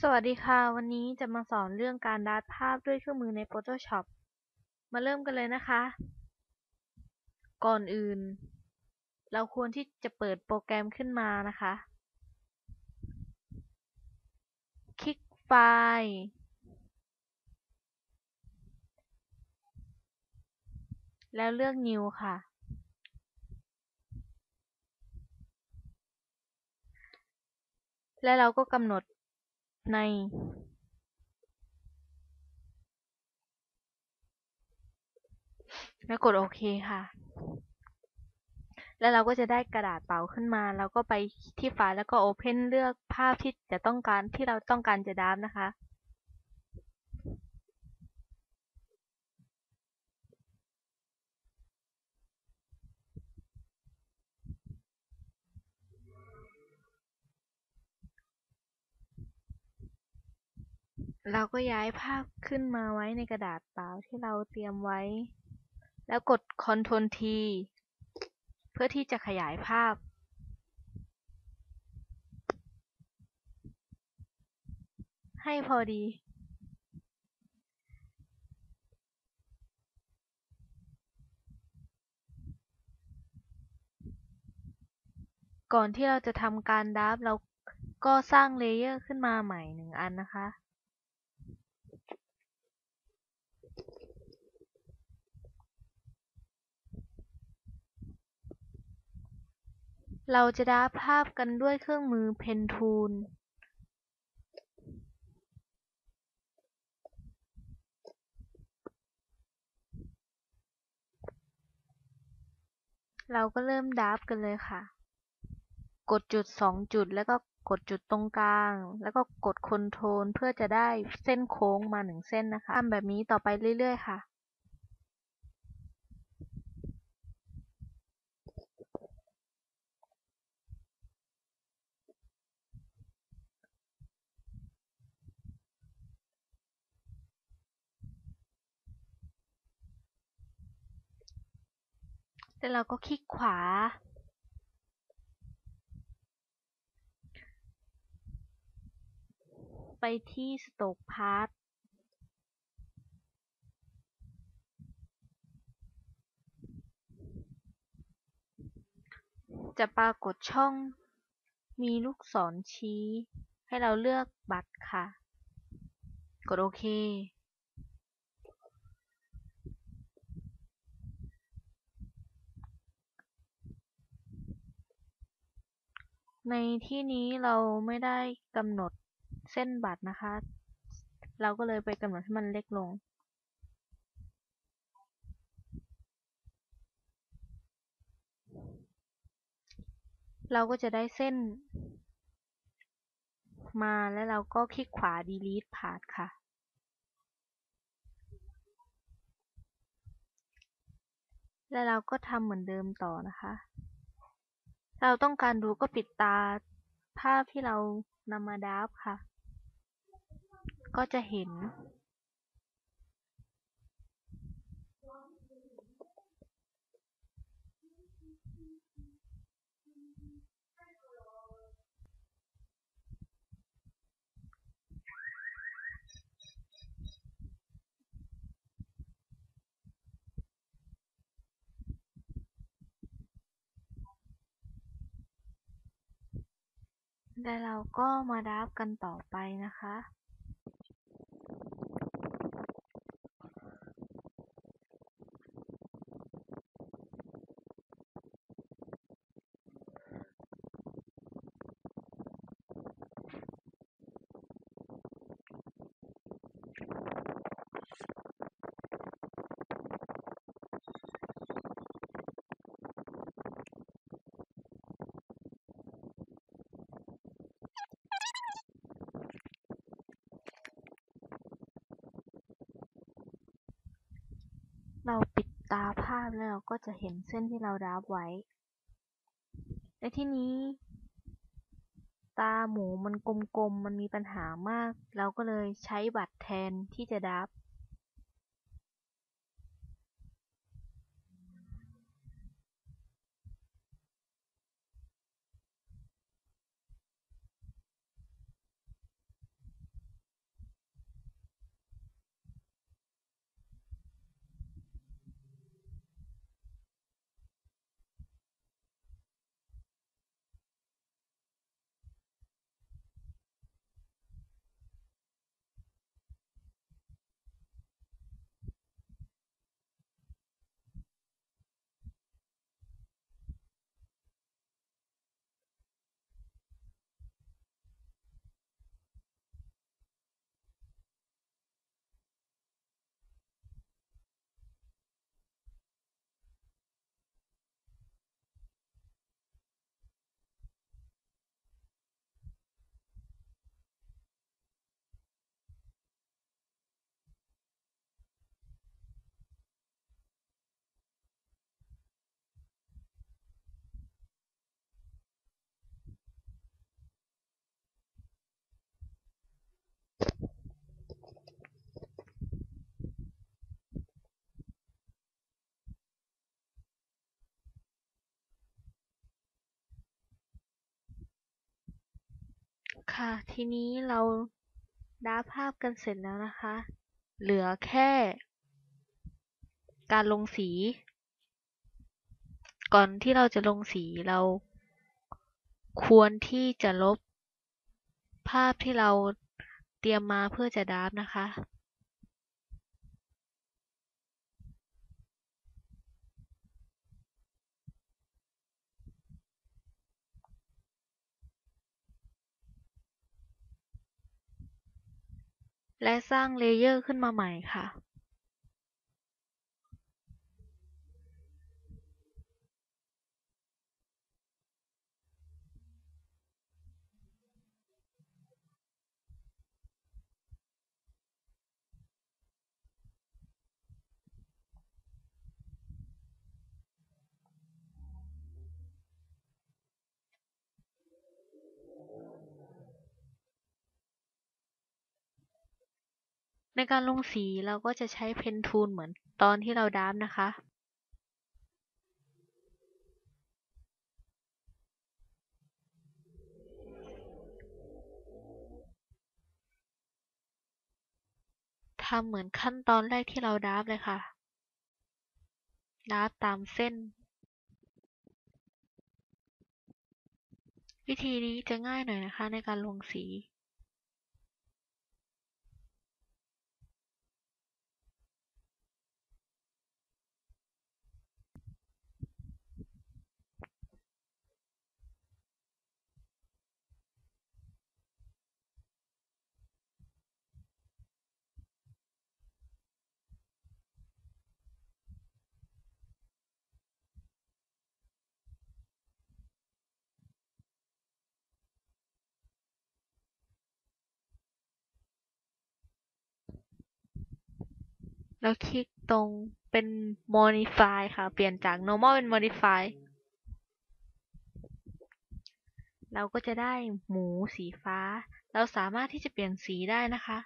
สวัสดีค่ะ วันนี้จะมาสอนเรื่องการดัดภาพด้วยเครื่องมือใน Photoshop มาเริ่มกันเลยนะคะ ก่อนอื่น เราควรที่จะเปิดโปรแกรมขึ้นมานะคะ คลิกไฟล์ แล้วเลือก New ค่ะ และเราก็กำหนด ในแล้วกดโอเคค่ะ แล้วเราก็จะได้กระดาษเปล่าขึ้นมาแล้วก็ไปที่ไฟล์แล้วก็ Open เลือกภาพที่จะต้องการที่เราต้องการจะดับนะคะ เราก็ย้ายภาพขึ้นมาไว้ในกระดาษเปล่าที่เราเตรียมไว้ แล้วกด Ctrl T เพื่อที่จะขยายภาพ ให้พอดี ก่อนที่เราจะทำการดับเราก็สร้างเลเยอร์ขึ้นมาใหม่หนึ่งอันนะคะ เราจะดับภาพกันด้วยเครื่องมือ Pen Tool เราก็เริ่มดับกันเลยค่ะ กดจุดสองจุดแล้วก็กดจุดตรงกลาง แล้วก็กดคอนโทรลเพื่อจะได้เส้นโค้งมาหนึ่งเส้นนะคะทำแบบนี้ต่อไปเรื่อยๆค่ะ แล้วเราก็คลิกขวา ไปที่ Stoke Path จะปรากฏช่องมีลูกศรชี้ ให้เราเลือกบัตรค่ะ กดโอเค ในที่นี้เราไม่ได้กำหนดเส้นบัตรนะคะ เราก็เลยไปกำหนดให้มันเล็กลง เราก็จะได้เส้น มาแล้วเราก็คลิกขวา delete path ค่ะ แล้วเราก็ทำเหมือนเดิมต่อนะคะ เราต้องการดูก็ปิดตา ภาพที่เรานำมาดับค่ะ ก็จะเห็น และเราก็มาดับกันต่อไปนะคะ ตาภาพแล้วเราก็จะเห็นเส้นที่เราดับไว้ ในที่นี้ ตาหมูมันกลมๆมันมีปัญหามาก เราก็เลยใช้บัตรแทนที่จะดับ ค่ะ ทีนี้เราดราภาพกันเสร็จแล้วนะคะ เหลือแค่ การลงสี ก่อนที่เราจะลงสีเรา ควรที่จะลบภาพที่เราเตรียมมาเพื่อจะดราฟนะคะ และสร้างเลเยอร์ขึ้นมาใหม่ค่ะ ในการลงสีเราก็จะใช้เพนทูลเหมือนตอนที่เราดาฟนะคะ ทำเหมือนขั้นตอนแรกที่เราดราฟเลยค่ะดราฟตามเส้น วิธีนี้จะง่ายหน่อยนะคะในการลงสี แล้วคลิกตรงเป็น modify ค่ะ เปลี่ยนจาก normal เป็น modify เราก็จะได้หมูสีฟ้า เราสามารถที่จะเปลี่ยนสีได้นะคะ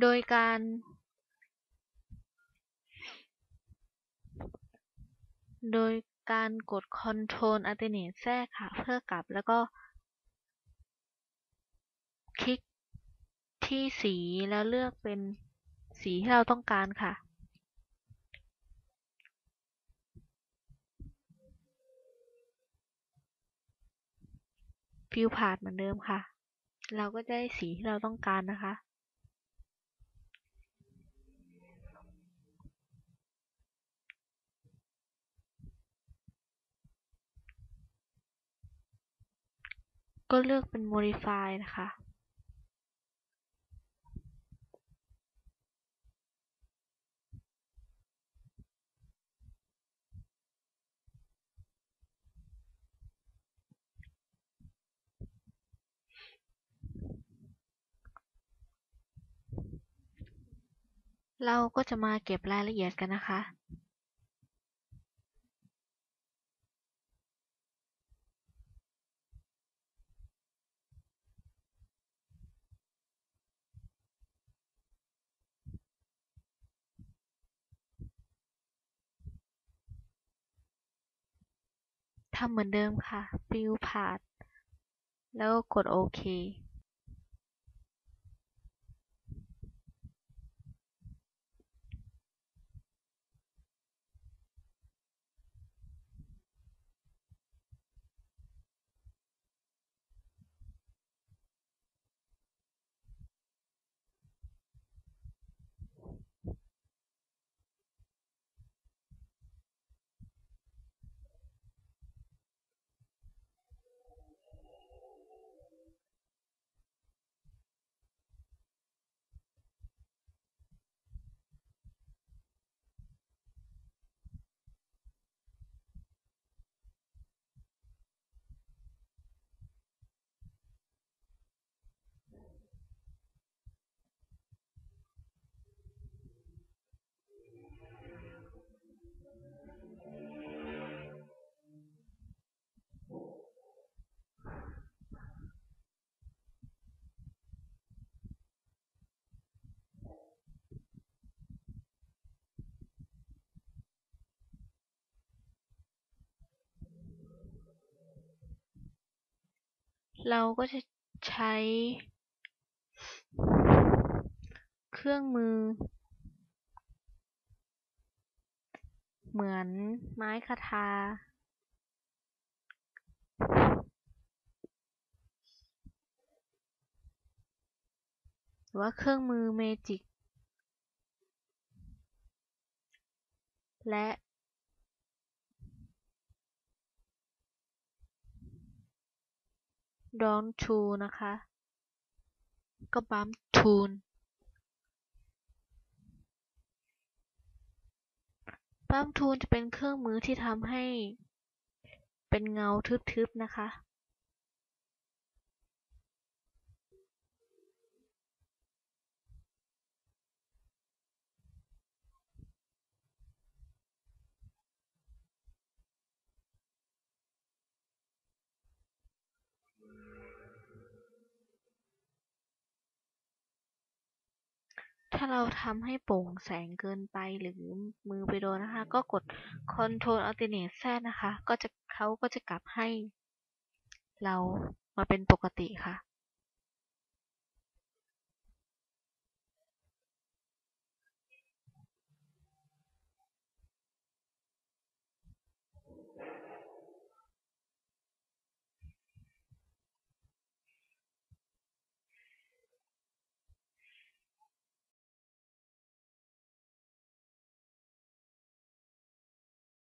โดยการโดย การกด Ctrl Alternate แทรกค่ะ เพื่อกลับแล้วก็ คลิกที่สีแล้วเลือกเป็นสีที่เราต้องการค่ะ ฟิวพาดเหมือนเดิมค่ะ เราก็ได้สีที่เราต้องการนะคะ ก็เลือกเป็น modify นะคะเราก็จะมาเก็บรายละเอียดกันนะคะ ทำเหมือนเดิมค่ะฟิวพาด แล้วก็กดโอเค เราก็จะใช้ เครื่องมือ เหมือนไม้คาทา หรือว่าเครื่องมือเมจิก และ ดอนทูนะคะ ก็บัมทูนบัมทูนจะเป็นเครื่องมือที่ทำให้เป็นเงาทึบๆนะคะ ถ้าเราทำให้โปร่งแสงเกินไปหรือมือไปโดนนะคะ ก็กด Ctrl Alternate Z นะคะ ก็จะเขาก็จะกลับให้ เรามาเป็นปกติค่ะ